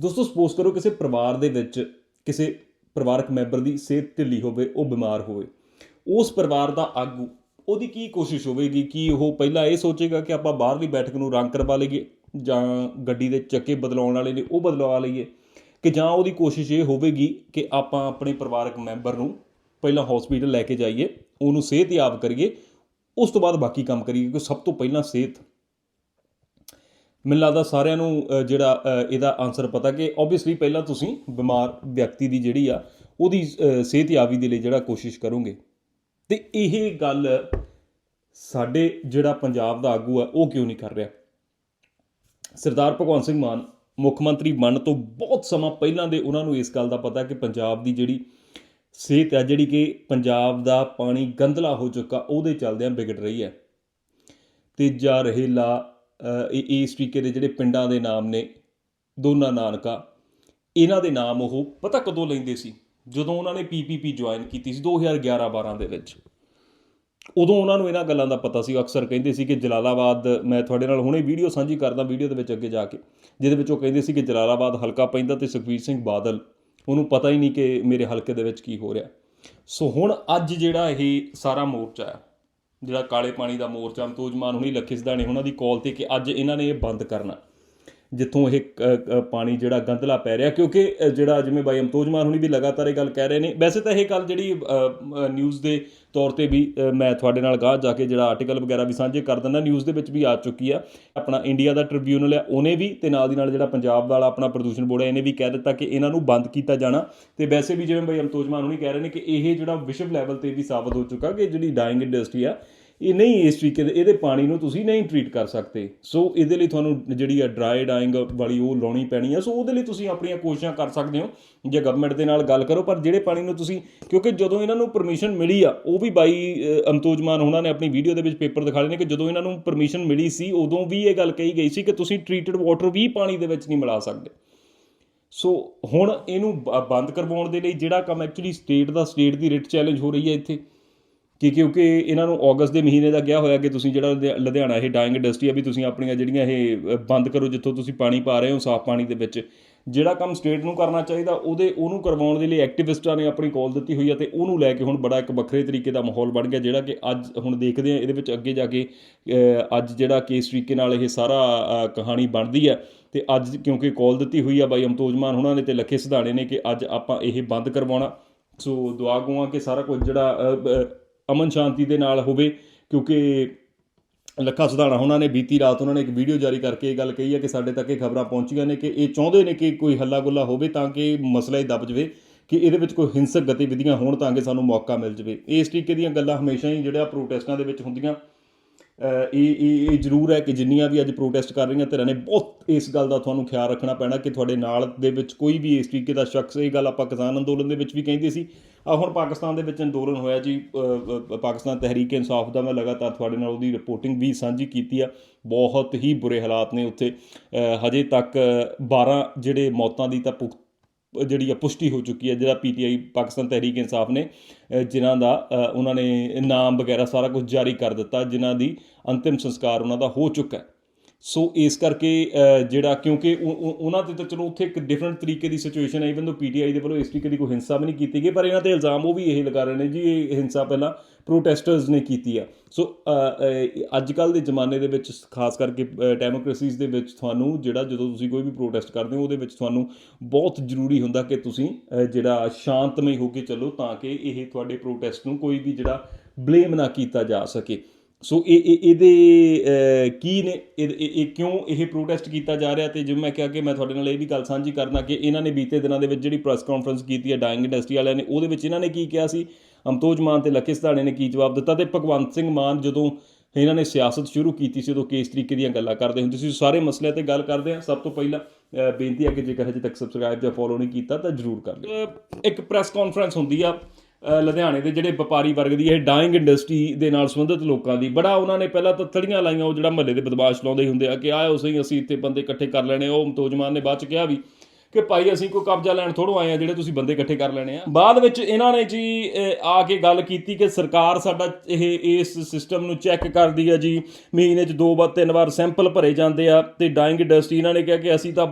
ਦੋਸਤੋ ਸਪੋਜ਼ ਕਰੋ ਕਿਸੇ ਪਰਿਵਾਰ ਦੇ ਵਿੱਚ ਕਿਸੇ ਪਰਿਵਾਰਕ ਮੈਂਬਰ ਦੀ ਸਿਹਤ ਢਿੱਲੀ ਹੋਵੇ, ਉਹ ਬਿਮਾਰ ਹੋਵੇ, ਉਸ ਪਰਿਵਾਰ ਦਾ ਆਗੂ ਉਹਦੀ ਕੀ ਕੋਸ਼ਿਸ਼ ਹੋਵੇਗੀ ਕਿ ਉਹ ਪਹਿਲਾਂ ਇਹ ਸੋਚੇਗਾ ਕਿ ਆਪਾਂ ਬਾਹਰਲੀ ਬੈਠਕ ਨੂੰ ਰੰਗ ਕਰਵਾ ਲਈਏ ਜਾਂ ਗੱਡੀ ਦੇ ਚੱਕੇ ਬਦਲਾਉਣ ਵਾਲੇ ਨੇ ਉਹ ਬਦਲਵਾ ਲਈਏ, ਕਿ ਜਾਂ ਉਹਦੀ ਕੋਸ਼ਿਸ਼ ਇਹ ਹੋਵੇਗੀ ਕਿ ਆਪਾਂ ਆਪਣੇ ਪਰਿਵਾਰਕ ਮੈਂਬਰ ਨੂੰ ਪਹਿਲਾਂ ਹਸਪੀਟਲ ਲੈ ਕੇ ਜਾਈਏ, ਉਹਨੂੰ ਸਿਹਤਯਾਬ ਕਰੀਏ, ਉਸ ਤੋਂ ਬਾਅਦ ਬਾਕੀ ਕੰਮ ਕਰੀਏ, ਕਿਉਂਕਿ ਸਭ ਤੋਂ ਪਹਿਲਾਂ ਸਿਹਤ ਮੈਨੂੰ ਲੱਗਦਾ ਸਾਰਿਆਂ ਨੂੰ ਜਿਹੜਾ ਇਹਦਾ ਆਨਸਰ ਪਤਾ ਕਿ ਆਬਵੀਅਸਲੀ ਪਹਿਲਾਂ ਤੁਸੀਂ ਬਿਮਾਰ ਵਿਅਕਤੀ ਦੀ ਜਿਹੜੀ ਆ ਉਹਦੀ ਸਿਹਤਯਾਬੀ ਦੇ ਲਈ ਜਿਹੜਾ ਕੋਸ਼ਿਸ਼ ਕਰੋਗੇ। ਤੇ ਇਹ ਗੱਲ ਸਾਡੇ ਜਿਹੜਾ ਪੰਜਾਬ ਦਾ ਆਗੂ ਆ ਉਹ ਕਿਉਂ ਨਹੀਂ ਕਰ ਰਿਹਾ? ਸਰਦਾਰ ਭਗਵੰਤ ਸਿੰਘ ਮਾਨ ਮੁੱਖ ਮੰਤਰੀ ਬਣਨ ਤੋਂ ਬਹੁਤ ਸਮਾਂ ਪਹਿਲਾਂ ਦੇ ਉਹਨਾਂ ਨੂੰ ਇਸ ਗੱਲ ਦਾ ਪਤਾ ਕਿ ਪੰਜਾਬ ਦੀ ਜਿਹੜੀ ਸਿਹਤ ਹੈ ਜਿਹੜੀ ਕਿ ਪੰਜਾਬ ਦਾ ਪਾਣੀ ਗੰਦਲਾ ਹੋ ਚੁੱਕਾ ਉਹਦੇ ਚੱਲਦਿਆਂ ਵਿਗੜ ਰਹੀ ਹੈ। ਤੀਜਾ ਰਹੇਲਾ ਅ, ਇਹ ਇਸ ਤਰੀਕੇ ਦੇ ਜਿਹੜੇ ਪਿੰਡਾਂ ਦੇ ਨਾਮ ਨੇ, ਦੋਨਾ ਨਾਨਕਾ, ਇਹਨਾਂ ਦੇ ਨਾਮ ਉਹ ਪਤਾ ਕਦੋਂ ਲੈਂਦੇ ਸੀ? ਜਦੋਂ ਉਹਨਾਂ ਨੇ ਪੀਪੀਪੀ ਜੁਆਇਨ ਕੀਤੀ ਸੀ 2011-12 ਦੇ ਵਿੱਚ। ਉਦੋਂ ਉਹਨਾਂ ਨੂੰ ਇਹਨਾਂ ਗੱਲਾਂ ਦਾ ਪਤਾ ਸੀ ਅਕਸਰ ਕਹਿੰਦੇ ਸੀ ਕਿ ਜਲਾਲਾਬਾਦ, ਮੈਂ ਤੁਹਾਡੇ ਨਾਲ ਹੁਣੇ ਵੀਡੀਓ ਸਾਂਝੀ ਕਰਦਾ ਵੀਡੀਓ ਦੇ ਵਿੱਚ ਅੱਗੇ ਜਾ ਕੇ, ਜਿਹਦੇ ਵਿੱਚ ਉਹ ਕਹਿੰਦੇ ਸੀ ਕਿ ਜਲਾਲਾਬਾਦ ਹਲਕਾ ਪੈਂਦਾ ਤੇ ਸੁਖਬੀਰ ਸਿੰਘ ਬਾਦਲ, ਉਹਨੂੰ ਪਤਾ ਹੀ ਨਹੀਂ ਕਿ ਮੇਰੇ ਹਲਕੇ ਦੇ ਵਿੱਚ ਕੀ ਹੋ ਰਿਹਾ। ਸੋ ਹੁਣ ਅੱਜ ਜਿਹੜਾ ਇਹ ਸਾਰਾ ਮੋਰਚਾ ਹੈ ਜਿਹੜਾ ਕਾਲੇ ਪਾਣੀ ਦਾ ਮੋਰਚਾ ਅੰਤੋਜਮਾਨ ਹੁਣੀ ਲੱਖੇ ਸਿਧਾਣੇ ਉਹਨਾਂ ਦੀ ਕਾਲ ਤੇ ਕਿ ਅੱਜ ਇਹਨਾਂ ਨੇ ਇਹ ਬੰਦ ਕਰਨਾ। ਜਿੱਥੋਂ ਇਹ ਕ- ਪਾਣੀ ਜਿਹੜਾ ਗੰਦਲਾ ਪੈ ਰਿਹਾ, ਕਿਉਂਕਿ ਜਿਹੜਾ ਜਿਵੇਂ ਬਾਈ ਅਮਤੋਜਮਾਨ ਹੁਣੀ ਵੀ ਲਗਾਤਾਰ ਇਹ ਗੱਲ ਕਹਿ ਰਹੇ ਨੇ, ਵੈਸੇ ਤਾਂ ਇਹ ਗੱਲ ਜਿਹੜੀ ਨਿਊਜ਼ ਦੇ ਤੌਰ ਤੇ ਵੀ ਮੈਂ ਤੁਹਾਡੇ ਨਾਲ ਗਾਹ ਜਾ ਕੇ ਜਿਹੜਾ ਆਰਟੀਕਲ ਵਗੈਰਾ ਵੀ ਸਾਂਝੇ ਕਰ ਦਿੰਦਾ ਨਿਊਜ਼ ਦੇ ਵਿੱਚ ਵੀ ਆ ਚੁੱਕੀ ਆ। ਆਪਣਾ ਇੰਡੀਆ ਦਾ ਟ੍ਰਿਬਿਊਨਲ ਹੈ ਉਹਨੇ ਵੀ ਤੇ ਨਾਲ ਦੀ ਨਾਲ ਜਿਹੜਾ ਪੰਜਾਬ ਵਾਲਾ ਆਪਣਾ ਪ੍ਰਦੂਸ਼ਣ ਬੋਰਡ ਹੈ ਇਹਨੇ ਵੀ ਕਹਿ ਦਿੱਤਾ ਕਿ ਇਹਨਾਂ ਨੂੰ ਬੰਦ ਕੀਤਾ ਜਾਣਾ। ਤੇ ਵੈਸੇ ਵੀ ਜਿਵੇਂ ਬਾਈ ਅਮਤੋਜਮਾਨ ਹੁਣੀ ਕਹਿ ਰਹੇ ਨੇ ਕਿ ਇਹ ਜਿਹੜਾ ਵਿਸ਼ਵ ਲੈਵਲ ਤੇ ਵੀ ਸਾਬਤ ਹੋ ਚੁੱਕਾ ਕਿ ਜਿਹੜੀ ਡਾਈਂਗ ਇੰਡਸਟਰੀ ਆ ਇਹ ਨਹੀਂ ਇਸ ਤਰੀਕੇ ਦੇ ਇਹਦੇ ਪਾਣੀ ਨੂੰ ਤੁਸੀਂ ਨਹੀਂ ਟ੍ਰੀਟ ਕਰ ਸਕਦੇ। ਸੋ ਇਹਦੇ ਲਈ ਤੁਹਾਨੂੰ ਜਿਹੜੀ ਆ ਡਰਾਈ ਡਾਈਂਗ ਵਾਲੀ ਉਹ ਲਾਉਣੀ ਪੈਣੀ ਆ। ਸੋ ਉਹਦੇ ਲਈ ਤੁਸੀਂ ਆਪਣੀਆਂ ਕੋਸ਼ਿਸ਼ਾਂ ਕਰ ਸਕਦੇ ਹੋ। ਜੇ ਗਵਰਨਮੈਂਟ ਦੇ ਨਾਲ ਗੱਲ ਕਰੋ ਪਰ ਜਿਹੜੇ ਪਾਣੀ ਨੂੰ ਤੁਸੀਂ ਕਿਉਂਕਿ ਜਦੋਂ ਇਹਨਾਂ ਨੂੰ ਪਰਮਿਸ਼ਨ ਮਿਲੀ ਆ ਉਹ ਵੀ ਬਾਈ ਅ, ਅਮਤੋਜਮਾਨ ਉਹਨਾਂ ਨੇ ਆਪਣੀ ਵੀਡੀਓ ਦੇ ਵਿੱਚ ਪੇਪਰ ਦਿਖਾ ਦਿਖਾਏ ਨੇ ਕਿ ਜਦੋਂ ਇਹਨਾਂ ਨੂੰ ਪਰਮਿਸ਼ਨ ਮਿਲੀ ਸੀ ਉਦੋਂ ਵੀ ਇਹ ਗੱਲ ਕਹੀ ਗਈ ਸੀ ਕਿ ਤੁਸੀਂ ਟ੍ਰੀਟਡ ਵਾਟਰ ਵੀ ਪਾਣੀ ਦੇ ਵਿੱਚ ਨਹੀਂ ਮਿਲਾ ਸਕਦੇ। ਸੋ ਹੁਣ ਇਹਨੂੰ ਬ- ਬੰਦ ਕਰਵਾਉਣ ਦੇ ਲਈ ਜਿਹੜਾ ਕੰਮ ਐਕਚੁਅਲੀ ਸਟੇਟ ਦਾ ਸਟੇਟ ਦੀ ਰਿਟ ਚੈਲੰਜ ਹੋ ਰਹੀ ਹੈ ਇੱਥੇ। ਕਿ ਕਿਉਂਕਿ ਇਹਨਾਂ ਨੂੰ ਅਗਸਤ ਦੇ ਮਹੀਨੇ ਦਾ ਕਿਹਾ ਹੋਇਆ ਕਿ ਤੁਸੀਂ ਜਿਹੜਾ ਲੁਧਿਆ- ਲੁਧਿਆਣਾ ਇਹ ਡਾਇੰਗ ਇੰਡਸਟਰੀ ਆ ਵੀ ਤੁਸੀਂ ਆਪਣੀਆਂ ਜਿਹੜੀਆਂ ਇਹ ਬੰਦ ਕਰੋ ਜਿੱਥੋਂ ਤੁਸੀਂ ਪਾਣੀ ਪਾ ਰਹੇ ਹੋ ਸਾਫ਼ ਪਾਣੀ ਦੇ ਵਿੱਚ। ਜਿਹੜਾ ਕੰਮ ਸਟੇਟ ਨੂੰ ਕਰਨਾ ਚਾਹੀਦਾ, ਉਹਦੇ, ਉਹਨੂੰ ਕਰਵਾਉਣ ਦੇ ਲਈ ਐਕਟਿਵਿਸਟਾਂ ਨੇ ਆਪਣੀ ਕਾਲ ਦਿੱਤੀ ਹੋਈ ਆ ਤੇ ਉਹਨੂੰ ਲੈ ਕੇ ਹੁਣ ਬੜਾ ਇੱਕ ਵੱਖਰੇ ਤਰੀਕੇ ਦਾ ਮਾਹੌਲ ਬਣ ਗਿਆ, ਜਿਹੜਾ ਕਿ ਅੱਜ ਹੁਣ ਦੇਖਦੇ ਆ ਇਹਦੇ ਵਿੱਚ ਅੱਗੇ ਜਾ ਕੇ ਅੱਜ ਜਿਹੜਾ ਕੇਸ ਤਰੀਕੇ ਨਾਲ ਇਹ ਸਾਰਾ ਕਹਾਣੀ ਬਣਦੀ ਹੈ ਤੇ ਅੱਜ ਕਿਉਂਕਿ ਕਾਲ ਦਿੱਤੀ ਹੋਈ ਆ ਬਾਈ ਅਮਤੋਜਮਾਨ ਉਹਨਾਂ ਨੇ ਤੇ ਲੱਖੇ ਸਿਧਾਣੇ ਨੇ ਕਿ ਅੱਜ ਆਪਾਂ ਇਹ ਬੰਦ ਕਰਵਾਉਣਾ। ਸੋ ਦੁਆ ਗੋਆਂ ਕਿ ਸਾਰਾ ਕੁਝ ਜਿਹੜਾ ਅਮਨ ਸ਼ਾਂਤੀ ਦੇ ਨਾਲ ਹੋਵੇ, ਕਿਉਂਕਿ ਲੱਖਾ ਸੁਧਾਣਾ ਉਹਨਾਂ ਨੇ, ਬੀਤੀ ਰਾਤ ਉਹਨਾਂ ਨੇ ਇੱਕ ਵੀਡੀਓ ਜਾਰੀ ਕਰਕੇ ਇਹ ਗੱਲ ਕਹੀ ਹੈ ਕਿ ਸਾਡੇ ਤੱਕ ਇਹ ਖਬਰਾਂ ਪਹੁੰਚੀਆਂ ਨੇ ਕਿ ਇਹ ਚਾਹੁੰਦੇ ਨੇ ਕਿ ਕੋਈ ਹੱਲਾ ਗੁੱਲਾ ਹੋਵੇ ਤਾਂ ਕਿ ਮਸਲਾ ਹੀ ਦਬ ਜਵੇ ਕਿ ਇਹਦੇ ਵਿੱਚ ਕੋਈ ਹਿੰਸਕ ਗਤੀਵਿਧੀਆਂ ਹੋਣ ਤਾਂ ਕਿ ਸਾਨੂੰ ਮੌਕਾ ਮਿਲ ਜਵੇ। ਇਸ ਤਰੀਕੇ ਦੀਆਂ ਗੱਲਾਂ ਹਮੇਸ਼ਾ ਹੀ ਜਿਹੜਾ ਪ੍ਰੋਟੈਸਟਾਂ ਦੇ ਵਿੱਚ ਹੁੰਦੀਆਂ ਇਹ ਇਹ ਇਹ ਜ਼ਰੂਰ ਹੈ ਕਿ ਜਿੰਨੀਆਂ ਵੀ ਅੱਜ ਪ੍ਰੋਟੈਸਟ ਕਰ ਰਹੀਆਂ ਧਿਰਾਂ ਨੇ, ਬਹੁਤ ਇਸ ਗੱਲ ਦਾ ਤੁਹਾਨੂੰ ਖਿਆਲ ਰੱਖਣਾ ਪੈਣਾ ਕਿ ਤੁਹਾਡੇ ਨਾਲ ਦੇ ਵਿੱਚ ਕੋਈ ਵੀ ਇਸ ਤਰੀਕੇ ਦਾ ਸ਼ਖਸ, ਇਹ ਗੱਲ ਆਪਾਂ ਕਿਸਾਨ ਅੰਦੋਲਨ ਦੇ ਵਿੱਚ ਵੀ ਕਹਿੰਦੇ ਸੀ। ਆ ਹੁਣ ਪਾਕਿਸਤਾਨ ਦੇ ਵਿੱਚ ਅੰਦੋਲਨ ਹੋਇਆ ਜੀ ਪਾਕਿਸਤਾਨ ਤਹਿਰੀਕ ਇਨਸਾਫ ਦਾ, ਮੈਂ ਲਗਾਤਾਰ ਤੁਹਾਡੇ ਨਾਲ ਉਹਦੀ ਰਿਪੋਰਟਿੰਗ ਵੀ ਸਾਂਝੀ ਕੀਤੀ ਆ। ਬਹੁਤ ਹੀ ਬੁਰੇ ਹਾਲਾਤ ਨੇ ਉੱਥੇ। ਹਜੇ ਤੱਕ 12 ਜਿਹੜੇ ਮੌਤਾਂ ਦੀ ਤਾਂ ਪੁਖ ਜਿਹੜੀ ਆ ਪੁਸ਼ਟੀ ਹੋ ਚੁੱਕੀ ਹੈ, ਜਿਹੜਾ ਪੀਟੀਆਈ ਪਾਕਿਸਤਾਨ ਤਹਿਰੀਕ ਇਨਸਾਫ ਨੇ ਜਿਨ੍ਹਾਂ ਦਾ ਉਹਨਾਂ ਨੇ ਨਾਮ ਵਗੈਰਾ ਸਾਰਾ ਕੁਝ ਜਾਰੀ ਕਰ ਦਿੱਤਾ, ਜਿਨ੍ਹਾਂ ਦੀ ਅੰਤਿਮ ਸੰਸਕਾਰ ਉਹਨਾਂ ਦਾ ਹੋ ਚੁੱਕਾ ਹੈ। ਸੋ ਇਸ ਕਰਕੇ ਜਿਹੜਾ ਕਿਉਂਕਿ ਉਹ- ਉਹਨਾਂ ਤੇ ਤਾਂ ਚਲੋ ਉੱਥੇ ਇੱਕ ਡਿਫਰੈਂਟ ਤਰੀਕੇ ਦੀ ਸਿਚੁਏਸ਼ਨ ਹੈ ਇਵਨ ਦੋ ਪੀਟੀਆਈ ਦੇ ਵੱਲੋਂ ਇਸ ਤਰੀਕੇ ਦੀ ਕੋਈ ਹਿੰਸਾ ਵੀ ਨਹੀਂ ਕੀਤੀ ਗਈ, ਪਰ ਇਹਨਾਂ ਤੇ ਇਲਜ਼ਾਮ ਉਹ ਵੀ ਇਹ ਲਗਾ ਰਹੇ ਨੇ ਜੀ, ਇਹ ਹਿੰਸਾ ਪਹਿਲਾਂ ਪ੍ਰੋਟੈਸਟਰਸ ਨੇ ਕੀਤੀ ਆ। ਸੋ ਅੱਜ ਕੱਲ ਦੇ ਜ਼ਮਾਨੇ ਦੇ ਵਿੱਚ, ਖਾਸ ਕਰਕੇ ਡੈਮੋਕ੍ਰੇਸੀਜ਼ ਦੇ ਵਿੱਚ ਤੁਹਾਨੂੰ ਜਿਹੜਾ ਜਦੋਂ ਤੁਸੀਂ ਕੋਈ ਵੀ ਪ੍ਰੋਟੈਸਟ ਕਰਦੇ ਹੋ, ਉਹਦੇ ਵਿੱਚ ਤੁਹਾਨੂੰ ਬਹੁਤ ਜ਼ਰੂਰੀ ਹੁੰਦਾ ਕਿ ਤੁਸੀਂ ਜਿਹੜਾ ਸ਼ਾਂਤਮਈ ਹੋ ਕੇ ਚੱਲੋ ਤਾਂ ਕਿ ਇਹ ਤੁਹਾਡੇ ਪ੍ਰੋਟੈਸਟ ਨੂੰ ਕੋਈ ਵੀ ਜਿਹੜਾ ਬਲੇਮ ਨਾ ਕੀਤਾ ਜਾ ਸਕੇ। ਸੋ ਇਹ, ਇਹ- ਇਹਦੇ ਕੀ ਨੇ? ਇਹ ਕਿਉਂ ਇਹ ਪ੍ਰੋਟੈਸਟ ਕੀਤਾ ਜਾ ਰਿਹਾ ਤੇ ਜਿਵੇਂ ਮੈਂ ਕਿਹਾ ਕਿ ਮੈਂ ਤੁਹਾਡੇ ਨਾਲ ਇਹ ਵੀ ਗੱਲ ਸਾਂਝੀ ਕਰਨਾ ਕਿ ਇਹਨਾਂ ਨੇ ਬੀਤੇ ਦਿਨਾਂ ਦੇ ਵਿੱਚ ਜਿਹੜੀ ਪ੍ਰੈਸ ਕਾਨਫਰੰਸ ਕੀਤੀ ਹੈ ਡਾਇੰਗ ਇੰਡਸਟਰੀ ਵਾਲਿਆਂ ਨੇ, ਉਹਦੇ ਵਿੱਚ ਇਹਨਾਂ ਨੇ ਕੀ ਕਿਹਾ ਸੀ? ਅਮਤੋਜ ਮਾਨ ਤੇ ਲੱਖੇ ਸਧਾਣੇ ਨੇ ਕੀ ਜਵਾਬ ਦਿੱਤਾ ਤੇ ਭਗਵੰਤ ਸਿੰਘ ਮਾਨ ਜਦੋਂ ਇਹਨਾਂ ਨੇ ਸਿਆਸਤ ਸ਼ੁਰੂ ਕੀਤੀ ਸੀ ਉਦੋਂ ਕਿਸ ਤਰੀਕੇ ਦੀਆਂ ਗੱਲਾਂ ਕਰਦੇ ਹੁੰਦੇ ਸੀ? ਸਾਰੇ ਮਸਲਿਆਂ ਤੇ ਗੱਲ ਕਰਦੇ ਹਾਂ ਸਭ ਤੋਂ ਪਹਿਲਾਂ ਬੇਨਤੀ ਹੈ ਕਿ ਜੇਕਰ ਹਜੇ ਤੱਕ ਸਬਸਕ੍ਰਾਈਬ ਜਾਂ ਫੋਲੋ ਨਹੀਂ ਕੀਤਾ ਤਾਂ ਜਰੂਰ ਕਰ ਲਿਓ। ਇੱਕ ਪ੍ਰੈਸ ਕਾਨਫਰੰਸ ਹੁੰਦੀ ਆ। ਲੁਧਿਆਣੇ ਦੇ ਜਿਹੜੇ ਵਪਾਰੀ ਵਰਗ ਦੀ ਇਹ ਡਾਈਂਗ ਇੰਡਸਟਰੀ ਦੇ ਨਾਲ ਸੰਬੰਧਿਤ ਲੋਕਾਂ ਦੀ, ਬੜਾ ਉਹਨਾਂ ਨੇ ਪਹਿਲਾਂ ਤਾਂ ਥੜੀਆਂ ਲਾਈਆਂ, ਉਹ ਜਿਹੜਾ ਮਹੱਲੇ ਦੇ ਬਦਮਾਸ਼ ਲਾਉਂਦੇ ਹੁੰਦੇ ਆ ਕਿ ਆਇਓ ਸਹੀ ਅਸੀਂ ਇੱਥੇ ਬੰਦੇ ਇਕੱਠੇ ਕਰ ਲੈਣੇ ਉਹ ਮਤੋਜਮਾਨ ਨੇ ਬਾਅਦ ਚ ਕਿਹਾ ਵੀ ਕਿ ਭਾਈ ਅਸੀਂ ਕੋਈ ਕਬਜ਼ਾ ਲੈਣ ਥੋੜੋ ਆਏ ਆ, ਜਿਹੜੇ ਤੁਸੀਂ ਬੰਦੇ ਇਕੱਠੇ ਕਰ ਲੈਣੇ ਆ। ਬਾਅਦ ਵਿੱਚ ਇਹਨਾਂ ਨੇ ਜੀ ਆ ਕੇ ਗੱਲ ਕੀਤੀ ਕਿ ਸਰਕਾਰ ਸਾਡਾ ਇਹ, ਇਸ ਸਿਸਟਮ ਨੂੰ ਚੈੱਕ ਕਰਦੀ ਆ ਜੀ, ਮਹੀਨੇ 'ਚ ਦੋ ਵਾਰ, ਤਿੰਨ ਵਾਰ ਸੈਂਪਲ ਭਰੇ ਜਾਂਦੇ ਆ ਤੇ ਡਾਈਂਗ ਇੰਡਸਟਰੀ ਇਹਨਾਂ ਨੇ ਕਿਹਾ ਕਿ ਅਸੀਂ ਤਾਂ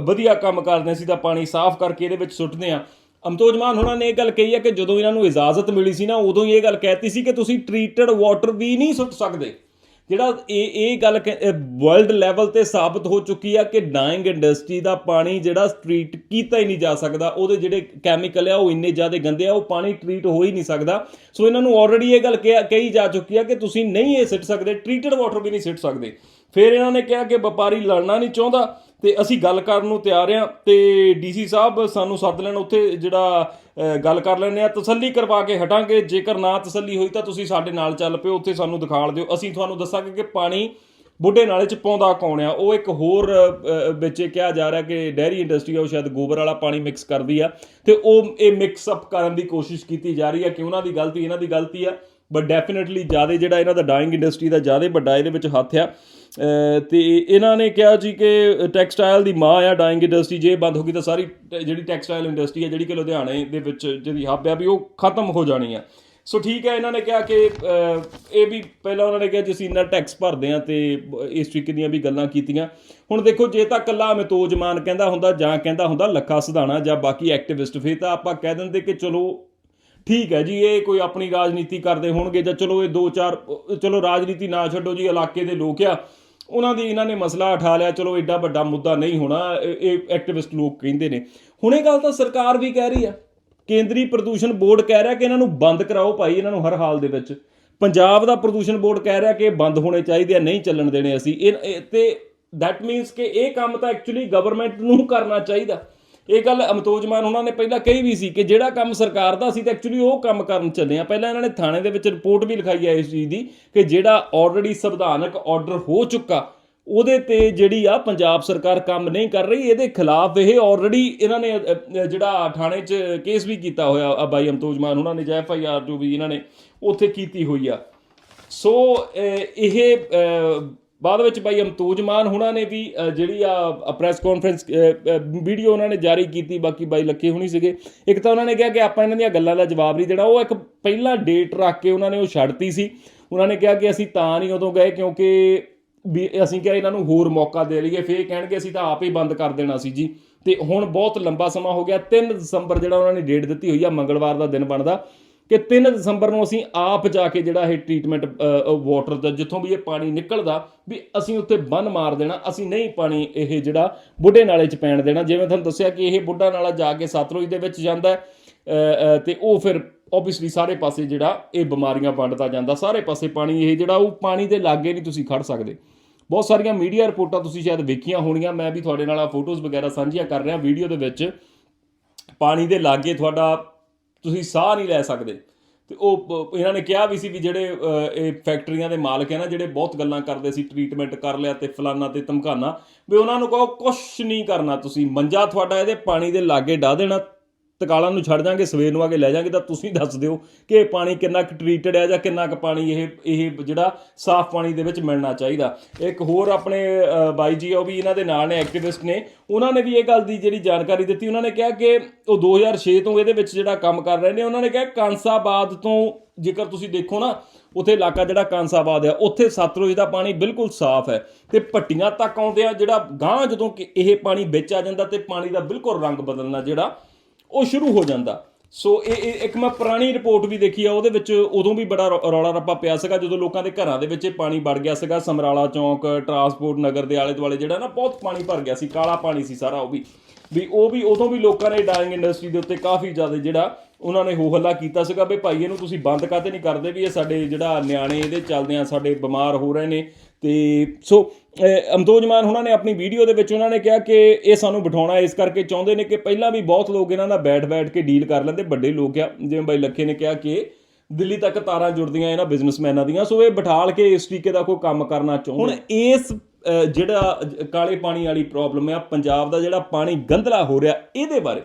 ਵਧੀਆ ਕੰਮ ਕਰਦੇ ਹਾਂ ਅਸੀਂ ਤਾਂ ਪਾਣੀ ਸਾਫ਼ ਕਰਕੇ ਇਹਦੇ ਵਿੱਚ ਸੁੱਟਦੇ ਆ। ਅਮਤੋਜ ਮਾਨ ਉਹਨਾਂ ਨੇ ਇਹ ਗੱਲ ਕਹੀ ਹੈ ਕਿ ਜਦੋਂ ਇਹਨਾਂ ਨੂੰ ਇਜਾਜ਼ਤ ਮਿਲੀ ਸੀ ਨਾ, ਉਦੋਂ ਹੀ ਇਹ ਗੱਲ ਕਹਿਤੀ ਸੀ ਕਿ ਤੁਸੀਂ ਟ੍ਰੀਟਡ ਵਾਟਰ ਵੀ ਨਹੀਂ ਸੁੱਟ ਸਕਦੇ। ਜਿਹੜਾ ਇਹ ਇਹ ਗੱਲ ਵਰਲਡ ਲੈਵਲ ਤੇ ਸਾਬਤ ਹੋ ਚੁੱਕੀ ਆ ਕਿ ਡਾਈਂਗ ਇੰਡਸਟਰੀ ਦਾ ਪਾਣੀ ਜਿਹੜਾ ਟ੍ਰੀਟ ਕੀਤਾ ਹੀ ਨਹੀਂ ਜਾ ਸਕਦਾ, ਉਹਦੇ ਜਿਹੜੇ ਕੈਮੀਕਲ ਆ, ਉਹ ਇੰਨੇ ਜ਼ਿਆਦਾ ਗੰਦੇ ਆ, ਉਹ ਪਾਣੀ ਟ੍ਰੀਟ ਹੋ ਹੀ ਨਹੀਂ ਸਕਦਾ। ਸੋ ਇਹਨਾਂ ਨੂੰ ਆਲਰੇਡੀ ਇਹ ਗੱਲ ਕਿਹਾ- ਕਹੀ ਜਾ ਚੁੱਕੀ ਆ ਕਿ ਤੁਸੀਂ ਨਹੀਂ ਇਹ ਸਿੱਟ ਸਕਦੇ ਟ੍ਰੀਟਡ ਵਾਟਰ ਵੀ ਨਹੀਂ ਸਿੱਟ ਸਕਦੇ। ਫਿਰ ਇਹਨਾਂ ਨੇ ਕਿਹਾ ਕਿ ਵਪਾਰੀ ਲੜਨਾ ਨਹੀਂ ਚਾਹੁੰਦਾ। ਤੇ ਅਸੀਂ ਗੱਲ ਕਰਨ ਨੂੰ ਤਿਆਰ ਆ ਤੇ ਡੀਸੀ ਸਾਹਿਬ, ਸਾਨੂੰ ਸੱਦ ਲੈਣ ਉੱਥੇ ਜਿਹੜਾ ਗੱਲ ਕਰ ਲੈਣੇ ਆ ਤਸੱਲੀ ਕਰਵਾ ਕੇ ਹਟਾਂਗੇ। ਜੇਕਰ ਨਾ ਤਸੱਲੀ ਹੋਈ ਤਾਂ ਤੁਸੀਂ ਸਾਡੇ ਨਾਲ ਚੱਲ ਪਿਓ, ਉੱਥੇ ਸਾਨੂੰ ਦਿਖਾਲ ਦਿਓ। ਅਸੀਂ ਤੁਹਾਨੂੰ ਦੱਸਾਂਗੇ ਕਿ ਪਾਣੀ ਬੁੱਢੇ ਨਾਲੇ ਚ ਪਾਉਂਦਾ ਕੌਣ ਆ? ਉਹ ਇੱਕ ਹੋਰ ਵਿੱਚ ਇਹ ਕਿਹਾ ਜਾ ਰਿਹਾ ਕਿ ਡੈਰੀ ਇੰਡਸਟਰੀ ਆ, ਉਹ ਸ਼ਾਇਦ ਗੋਬਰ ਵਾਲਾ ਪਾਣੀ ਮਿਕਸ ਕਰਦੀ ਆ। ਤੇ ਉਹ ਇਹ ਮਿਕਸ ਅਪ ਕਰਨ ਦੀ ਕੋਸ਼ਿਸ਼ ਕੀਤੀ ਜਾ ਰਹੀ ਆ ਕਿ ਉਹਨਾਂ ਦੀ ਗਲਤੀ, ਇਹਨਾਂ ਦੀ ਗਲਤੀ ਆ। ਬਟ ਡੈਫੀਨਿਟਲੀ ਜ਼ਿਆਦਾ ਜਿਹੜਾ ਇਹਨਾਂ ਦਾ ਡਾਈਂਗ ਇੰਡਸਟਰੀ ਦਾ ਜ਼ਿਆਦਾ ਵੱਡਾ ਇਹਦੇ ਵਿੱਚ ਹੱਥ ਆ। ਅਹ ਤੇ ਇਹਨਾਂ ਨੇ ਕਿਹਾ ਜੀ ਕਿ ਟੈਕਸਟਾਈਲ ਦੀ ਮਾਂ ਆ ਡਾਈਂਗ ਇੰਡਸਟਰੀ ਜੇ ਬੰਦ ਹੋ ਗਈ ਤਾਂ ਸਾਰੀ ਟ- ਜਿਹੜੀ ਟੈਕਸਟਾਈਲ ਇੰਡਸਟਰੀ ਆ, ਜਿਹੜੀ ਕਿ ਲੁਧਿਆਣੇ ਦੇ ਵਿੱਚ ਜਿਹੜੀ ਹੱਬ ਆ ਵੀ ਉਹ ਖਤਮ ਹੋ ਜਾਣੀ ਆ। ਸੋ ਠੀਕ ਹੈ ਇਹਨਾਂ ਨੇ ਕਿਹਾ ਕਿ ਇਹ ਵੀ ਪਹਿਲਾਂ ਉਹਨਾਂ ਨੇ ਕਿਹਾ ਜੀ ਅਸੀਂ ਇੰਨਾ ਟੈਕਸ ਭਰਦੇ ਆ ਤੇ ਇਸ ਤਰੀਕੇ ਦੀਆਂ ਵੀ ਗੱਲਾਂ ਕੀਤੀਆਂ। ਹੁਣ ਦੇਖੋ, ਜੇ ਤਾਂ ਕੱਲਾ ਅਮਿਤੋਜ ਮਾਨ ਕਹਿੰਦਾ ਹੁੰਦਾ ਜਾਂ ਕਹਿੰਦਾ ਹੁੰਦਾ ਲੱਖਾ ਸਿਧਾਣਾ ਜਾਂ ਬਾਕੀ ਐਕਟਿਵਿਸਟ ਫੇਰ ਤਾਂ ਆਪਾਂ ਕਹਿ ਦਿੰਦੇ ਕਿ ਚਲੋ ਠੀਕ ਹੈ ਜੀ, ਇਹ ਕੋਈ ਆਪਣੀ ਰਾਜਨੀਤੀ ਕਰਦੇ ਹੋਣਗੇ ਜਾਂ ਚਲੋ ਇਹ ਦੋ ਚਾਰ, ਚਲੋ ਰਾਜਨੀਤੀ ਨਾ ਛੱਡੋ ਜੀ, ਇਲਾਕੇ ਦੇ ਲੋਕ ਆ, ਉਹਨਾਂ ਦੀ ਇਹਨਾਂ ਨੇ ਮਸਲਾ ਉਠਾ ਲਿਆ, ਚਲੋ ਐਡਾ ਵੱਡਾ ਮੁੱਦਾ ਨਹੀਂ ਹੋਣਾ, ਇਹ- ਇਹ ਐਕਟਿਵਿਸਟ ਲੋਕ ਕਹਿੰਦੇ ਨੇ। ਹੁਣ ਇਹ ਗੱਲ ਤਾਂ ਸਰਕਾਰ ਵੀ ਕਹਿ ਰਹੀ ਆ ਕੇਂਦਰੀ ਪ੍ਰਦੂਸ਼ਣ ਬੋਰਡ ਕਹਿ ਰਿਹਾ ਕਿ ਇਹਨਾਂ ਨੂੰ ਬੰਦ ਕਰਾਓ ਭਾਈ, ਇਹਨਾਂ ਨੂੰ ਹਰ ਹਾਲ ਦੇ ਵਿੱਚ। ਪੰਜਾਬ ਦਾ ਪ੍ਰਦੂਸ਼ਣ ਬੋਰਡ ਕਹਿ ਰਿਹਾ ਕਿ ਇਹ ਬੰਦ ਹੋਣੇ ਚਾਹੀਦੇ ਆ, ਨਹੀਂ ਚੱਲਣ ਦੇਣੇ ਅਸੀਂ। ਇਹ, ਇਹ- ਤੇ ਦੈਟ ਮੀਨਸ ਕਿ ਇਹ ਕੰਮ ਤਾਂ ਐਕਚੁਅਲੀ ਗਵਰਨਮੈਂਟ ਨੂੰ ਕਰਨਾ ਚਾਹੀਦਾ। ਇਹ ਗੱਲ ਅਮਤੋਜ ਮਾਨ ਉਹਨਾਂ ਨੇ ਪਹਿਲਾਂ ਕਹੀ ਵੀ ਸੀ ਕਿ ਜਿਹੜਾ ਕੰਮ ਸਰਕਾਰ ਦਾ ਸੀ ਤਾਂ ਐਕਚੁਅਲੀ ਉਹ ਕੰਮ ਕਰਨ ਚੱਲੇ ਆ। ਪਹਿਲਾਂ ਇਹਨਾਂ ਨੇ ਥਾਣੇ ਦੇ ਵਿੱਚ ਰਿਪੋਰਟ ਵੀ ਲਿਖਾਈ ਹੈ ਇਸ ਚੀਜ਼ ਦੀ ਕਿ ਜਿਹੜਾ ਆਲਰੇਡੀ ਸੰਵਿਧਾਨਕ ਆਰਡਰ ਹੋ ਚੁੱਕਾ, ਉਹਦੇ ਤੇ ਜਿਹੜੀ ਆ ਪੰਜਾਬ ਸਰਕਾਰ ਕੰਮ ਨਹੀਂ ਕਰ ਰਹੀ, ਇਹਦੇ ਖਿਲਾਫ ਇਹ ਆਲਰੇਡੀ ਇਹਨਾਂ ਨੇ ਜਿਹੜਾ ਥਾਣੇ 'ਚ ਕੇਸ ਵੀ ਕੀਤਾ ਹੋਇਆ ਬਾਈ ਅਮਤੋਜ ਮਾਨ, ਉਹਨਾਂ ਨੇ, ਜਾਂ ਐਫ ਆਈ ਆਰ ਜੋ ਵੀ ਇਹਨਾਂ ਨੇ, ਉੱਥੇ ਕੀਤੀ ਹੋਈ ਆ। ਸੋ ਇਹ ਬਾਅਦ ਵਿੱਚ ਬਾਈ ਅਮਤੋਜ ਮਾਨ ਹੁਣਾਂ ਨੇ ਵੀ ਜਿਹੜੀ ਆ ਪ੍ਰੈਸ ਕਾਨਫਰੰਸ ਵੀਡੀਓ ਉਹਨਾਂ ਨੇ ਜਾਰੀ ਕੀਤੀ, ਬਾਕੀ ਬਾਈ ਲੱਖੇ ਹੁਣੀ ਸੀਗੇ। ਇੱਕ ਤਾਂ ਉਹਨਾਂ ਨੇ ਕਿਹਾ ਕਿ ਆਪਾਂ ਇਹਨਾਂ ਦੀਆਂ ਗੱਲਾਂ ਦਾ ਜਵਾਬ ਨਹੀਂ ਦੇਣਾ। ਉਹ ਇੱਕ ਪਹਿਲਾ ਡੇਟ ਰੱਖ ਕੇ ਉਹਨਾਂ ਨੇ ਉਹ ਛੱਡਤੀ ਸੀ। ਉਹਨਾਂ ਨੇ ਕਿਹਾ ਕਿ ਅਸੀਂ ਤਾਂ ਨਹੀਂ ਉਦੋਂ ਗਏ ਕਿਉਂਕਿ ਵੀ ਅਸੀਂ ਕਿਹਾ ਇਹਨਾਂ ਨੂੰ ਹੋਰ ਮੌਕਾ ਦੇ ਲਈਏ। ਫੇਰ ਕਹਿਣਗੇ ਅਸੀਂ ਤਾਂ ਆਪ ਹੀ ਬੰਦ ਕਰ ਦੇਣਾ ਸੀ ਜੀ। ਤੇ ਹੁਣ ਬਹੁਤ ਲੰਬਾ ਸਮਾਂ ਹੋ ਗਿਆ। 3 ਦਸੰਬਰ ਜਿਹੜਾ ਉਹਨਾਂ ਨੇ ਡੇਟ ਦਿੱਤੀ ਹੋਈ ਆ, ਮੰਗਲਵਾਰ ਦਾ ਦਿਨ ਬਣਦਾ। ਕਿ 3 ਦਸੰਬਰ ਨੂੰ ਅਸੀਂ ਆਪ ਜਾ ਕੇ ਜਿਹੜਾ ਇਹ ਟ੍ਰੀਟਮੈਂਟ ਵਾਟਰ ਦਾ ਜਿੱਥੋਂ ਵੀ ਇਹ ਪਾਣੀ ਨਿਕਲਦਾ, ਵੀ ਅਸੀਂ ਉੱਤੇ ਬੰਨ ਮਾਰ ਦੇਣਾ, ਅਸੀਂ ਨਹੀਂ ਪਾਣੀ ਇਹ ਜਿਹੜਾ ਬੁੱਢੇ ਨਾਲੇ 'ਚ ਪੈਣ ਦੇਣਾ। ਜਿਵੇਂ ਤੁਹਾਨੂੰ ਦੱਸਿਆ ਕਿ ਇਹ ਬੁੱਢਾ ਨਾਲਾ ਜਾ ਕੇ ਸਤਲੁਜ ਦੇ ਵਿੱਚ ਜਾਂਦਾ ਹੈ ਤੇ ਉਹ ਫਿਰ ਆਬਵੀਅਸਲੀ ਸਾਰੇ ਪਾਸੇ ਜਿਹੜਾ ਇਹ ਬਿਮਾਰੀਆਂ ਵੰਡਦਾ ਜਾਂਦਾ। ਸਾਰੇ ਪਾਸੇ ਪਾਣੀ ਇਹ ਜਿਹੜਾ, ਉਹ ਪਾਣੀ ਦੇ ਲਾਗੇ ਨਹੀਂ ਤੁਸੀਂ ਖੜ ਸਕਦੇ। ਬਹੁਤ ਸਾਰੀਆਂ ਮੀਡੀਆ ਰਿਪੋਰਟਾਂ ਤੁਸੀਂ ਸ਼ਾਇਦ ਵੇਖੀਆਂ ਹੋਣੀਆਂ। ਮੈਂ ਵੀ ਤੁਹਾਡੇ ਨਾਲ ਆ ਫੋਟੋਜ਼ ਵਗੈਰਾ ਸਾਂਝੀਆਂ ਕਰ ਰਿਹਾ। ਵੀਡੀਓ ਦੇ ਵਿੱਚ ਪਾਣੀ ਦੇ ਲਾਗੇ ਤੁਹਾਡਾ ਤੁਸੀਂ ਸਾਹ ਨਹੀਂ ਲੈ ਸਕਦੇ। ਤੇ ਉਹ ਇਹਨਾਂ ਨੇ ਕਿਹਾ ਵੀ ਸੀ ਵੀ ਜਿਹੜੇ ਅ, ਇਹ ਫੈਕਟਰੀਆਂ ਦੇ ਮਾਲਕ ਹੈ ਨਾ ਜਿਹੜੇ ਬਹੁਤ ਗੱਲਾਂ ਕਰਦੇ ਸੀ ਟ੍ਰੀਟਮੈਂਟ ਕਰ ਲਿਆ ਤੇ ਫਲਾਨਾ ਤੇ ਧਮਕਾਨਾ ਵੀ ਉਹਨਾਂ ਨੂੰ ਕਹੋ ਕੁਛ ਨਹੀਂ ਕਰਨਾ ਤੁਸੀਂ ਮੰਜਾ ਤੁਹਾਡਾ ਇਹਦੇ ਪਾਣੀ ਦੇ ਲਾਗੇ ਡਾ ਦੇਣਾ ਤਕਾਲਾਂ ਨੂੰ ਛੱਡ ਜਾਾਂਗੇ ਸਵੇਰ ਨੂੰ ਆ ਕੇ ਲੈ ਜਾਾਂਗੇ ਤਾਂ ਤੁਸੀਂ ਦੱਸ ਦਿਓ ਕਿ ਇਹ ਪਾਣੀ ਕਿੰਨਾ ਕੁ ਟ੍ਰੀਟਡ ਹੈ ਜਾਂ ਕਿੰਨਾ ਕੁ ਪਾਣੀ ਇਹ ਇਹ ਜਿਹੜਾ ਸਾਫ਼ ਪਾਣੀ ਦੇ ਵਿੱਚ ਮਿਲਣਾ ਚਾਹੀਦਾ। ਇੱਕ ਹੋਰ ਆਪਣੇ ਬਾਈ ਜੀ ਆ, ਉਹ ਵੀ ਇਹਨਾਂ ਦੇ ਨਾਲ ਨੇ ਐਕਟਿਵਿਸਟ ਨੇ। ਉਹਨਾਂ ਨੇ ਵੀ ਇਹ ਗੱਲ ਦੀ ਜਿਹੜੀ ਜਾਣਕਾਰੀ ਦਿੱਤੀ। ਉਹਨਾਂ ਨੇ ਕਿਹਾ ਕਿ ਉਹ 2006 ਤੋਂ ਇਹਦੇ ਵਿੱਚ ਜਿਹੜਾ ਕੰਮ ਕਰ ਰਹੇ ਨੇ ਉਹਨਾਂ ਨੇ ਕਿਹਾ ਕਾਂਸਾਬਾਦ ਤੋਂ ਜੇਕਰ ਤੁਸੀਂ ਦੇਖੋ ਨਾ ਉੱਥੇ ਇਲਾਕਾ ਜਿਹੜਾ ਕਾਂਸਾਬਾਦ ਹੈ ਉੱਥੇ ਸਤਲੁਜ ਦਾ ਪਾਣੀ ਬਿਲਕੁਲ ਸਾਫ਼ ਹੈ ਤੇ ਭੱਟੀਆਂ ਤੱਕ ਆਉਂਦੇ ਆ ਜਿਹੜਾ ਗਾਂ ਜਦੋਂ ਕਿ ਇਹ ਪਾਣੀ ਵਿੱਚ ਆ ਜਾਂਦਾ ਤੇ ਪਾਣੀ ਦਾ ਬਿਲਕੁਲ ਰੰਗ ਬਦਲਣਾ ਜਿਹੜਾ ਉਹ ਸ਼ੁਰੂ ਹੋ ਜਾਂਦਾ। ਸੋ ਇਹ ਇਹ ਇੱਕ ਮੈਂ ਪੁਰਾਣੀ ਰਿਪੋਰਟ ਵੀ ਦੇਖੀ ਆ, ਉਹਦੇ ਵਿੱਚ ਉਦੋਂ ਵੀ ਬੜਾ ਰੌ- ਰੌਲਾ ਰੱਪਾ ਪਿਆ ਸੀਗਾ, ਜਦੋਂ ਲੋਕਾਂ ਦੇ ਘਰਾਂ ਦੇ ਵਿੱਚ ਇਹ ਪਾਣੀ ਵੜ ਗਿਆ ਸੀਗਾ। ਸਮਰਾਲਾ ਚੌਂਕ, ਟਰਾਂਸਪੋਰਟ ਨਗਰ ਦੇ ਆਲੇ ਦੁਆਲੇ ਜਿਹੜਾ ਨਾ ਬਹੁਤ ਪਾਣੀ ਭਰ ਗਿਆ ਸੀ, ਕਾਲਾ ਪਾਣੀ ਸੀ ਸਾਰਾ ਉਹ ਵੀ। ਵੀ ਉਹ ਵੀ ਉਦੋਂ ਵੀ ਲੋਕਾਂ ਨੇ ਡਾਈਂਗ ਇੰਡਸਟਰੀ ਦੇ ਉੱਤੇ ਕਾਫੀ ਜ਼ਿਆਦਾ ਜਿਹੜਾ ਉਹਨਾਂ ਨੇ ਹੋ ਹੱਲਾ ਕੀਤਾ ਸੀਗਾ ਵੀ ਭਾਈ ਇਹਨੂੰ ਤੁਸੀਂ ਬੰਦ ਕਾਤੇ ਨਹੀਂ ਕਰਦੇ ਵੀ ਇਹ ਸਾਡੇ ਜਿਹੜਾ ਨਿਆਣੇ ਇਹਦੇ ਚੱਲਦੇ ਆ ਸਾਡੇ ਬਿਮਾਰ ਹੋ ਰਹੇ ਨੇ। ਤੇ ਸੋ ਅਹ, ਅਮਦੋਜ ਮਾਨ ਉਹਨਾਂ ਨੇ ਆਪਣੀ ਵੀਡੀਓ ਦੇ ਵਿੱਚ ਉਹਨਾਂ ਨੇ ਕਿਹਾ ਕਿ ਇਹ ਸਾਨੂੰ ਬਿਠਾਉਣਾ ਇਸ ਕਰਕੇ ਚਾਹੁੰਦੇ ਨੇ ਕਿ ਪਹਿਲਾਂ ਵੀ ਬਹੁਤ ਲੋਕ ਇਹਨਾਂ ਨਾਲ ਬੈਠ-ਬੈਠ ਕੇ ਡੀਲ ਕਰ ਲੈਂਦੇ ਵੱਡੇ ਲੋਕ ਆ। ਜਿਵੇਂ ਬਾਈ ਲੱਖੇ ਨੇ ਕਿਹਾ ਕਿ ਦਿੱਲੀ ਤੱਕ ਤਾਰਾਂ ਜੁੜਦੀਆਂ ਇਹਨਾਂ ਬਿਜ਼ਨਸਮੈਨਾਂ ਦੀਆਂ ਸੋ ਇਹ ਬਿਠਾਲ ਕੇ ਇਸ ਤਰੀਕੇ ਦਾ ਕੋਈ ਕੰਮ ਕਰਨਾ ਚਾਹੁੰਦੇ ਹੁਣ ਇਸ ਜਿਹੜਾ ਕਾਲੇ ਪਾਣੀ ਵਾਲੀ ਪ੍ਰੋਬਲਮ ਆ ਪੰਜਾਬ ਦਾ ਜਿਹੜਾ ਪਾਣੀ ਗੰਧਲਾ ਹੋ ਰਿਹਾ ਇਹਦੇ ਬਾਰੇ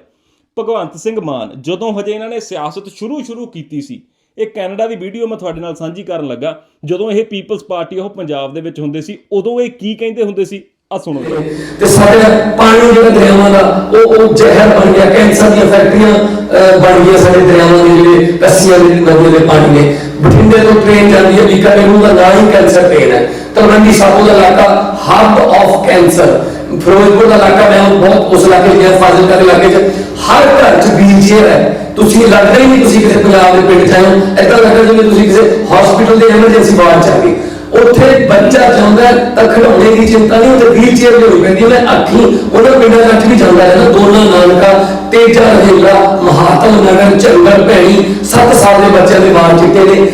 ਭਗਵੰਤ ਸਿੰਘ ਮਾਨ, ਜਦੋਂ ਹਜੇ ਇਹਨਾਂ ਨੇ ਸਿਆਸਤ ਸ਼ੁਰੂ ਸ਼ੁਰੂ ਕੀਤੀ ਸੀ, ਇਹ ਕੈਨੇਡਾ ਦੀ ਵੀਡੀਓ ਮੈਂ ਤੁਹਾਡੇ ਨਾਲ ਸਾਂਝੀ ਕਰਨ ਲੱਗਾ, ਜਦੋਂ ਇਹ ਪੀਪਲਸ ਪਾਰਟੀ ਉਹ ਪੰਜਾਬ ਦੇ ਵਿੱਚ ਹੁੰਦੇ ਸੀ, ਉਦੋਂ ਇਹ ਕੀ ਕਹਿੰਦੇ ਹੁੰਦੇ ਸੀ? ਆ ਸੁਣੋ ਤੇ ਸਾਡੇ ਪਾਣੀ ਜਿਹੜਾ ਦਰਿਆਵਾਂ ਦਾ, ਉਹ ਉਹ ਜ਼ਹਿਰ ਬਣ ਗਿਆ, ਕੈਂਸਰ ਦੀਆਂ ਫੈਕਟਰੀਆਂ ਬਣ ਗਈਆਂ ਸਾਡੇ ਦਰਿਆਵਾਂ ਦੇ ਜਿਹੜੇ ਕੱਸੀਆਂ ਦੇ ਨਦੀਆਂ ਦੇ ਪਾਣੀ ਨੇ। ਬਠਿੰਡੇ ਤੋਂ ਟ੍ਰੇਨ ਜਾਂਦੀ ਹੈ ਬੀਕਾਨੇਰ ਦਾ ਨਾਂ ਹੀ ਕੈਂਸਰ ਟ੍ਰੇਨ ਹੈ। ਤਲਵੰਡੀ ਸਾਬੋ ਦਾ ਇਲਾਕਾ ਹੱਬ ਆਫ ਕੈਂਸਰ ਫਿਰੋਜ਼ਪੁਰ ਦਾ ਇਲਾਕਾ ਬਹੁਤ ਉਸ ਇਲਾਕੇ ਗਿਆ ਫਾਜ਼ਿਲਕਾ ਦੇ ਇਲਾਕੇ 'ਚ ਹਰ ਘਰ 'ਚ ਵੀਲਚੇਅਰ ਹੈ। ਤੁਸੀਂ ਲੱਗਦਾ ਹੀ ਨਹੀਂ, ਤੁਸੀਂ ਕਿਸੇ ਪੰਜਾਬ ਦੇ ਪਿੰਡ 'ਚ ਆਏ ਹੋ। ਏਦਾਂ ਲੱਗਦਾ ਜਿਵੇਂ ਤੁਸੀਂ ਕਿਸੇ ਹਸਪੀਟਲ ਦੇ ਐਮਰਜੈਂਸੀ ਵਾਰਡ 'ਚ ਆ ਗਏ। ਉੱਥੇ ਬੱਚਾ ਜਾਂਦਾ ਤਾਂ ਖਿਡੌਣੇ ਦੀ ਚਿੰਤਾ ਨਹੀਂ, ਉੱਥੇ ਵੀਲ ਚੇਅਰ ਦੀ ਪੈਂਦੀ ਉਹਨੇ ਅੱਖੀ ਉਹਨਾਂ ਪਿੰਡਾਂ ਤੱਕ ਵੀ ਜਾਂਦਾ ਹੈ ਨਾ ਨਾਨਕਾ, ਤੇਜਾ ਰਹੀਲਾ ਮਹਾਤਮ ਨਗਰ ਚੰਗਰ ਭੈਣੀ 7 ਸਾਲ ਦੇ ਬੱਚਿਆਂ ਦੇ ਵਾਲ ਚਿੱਟੇ ਨੇ।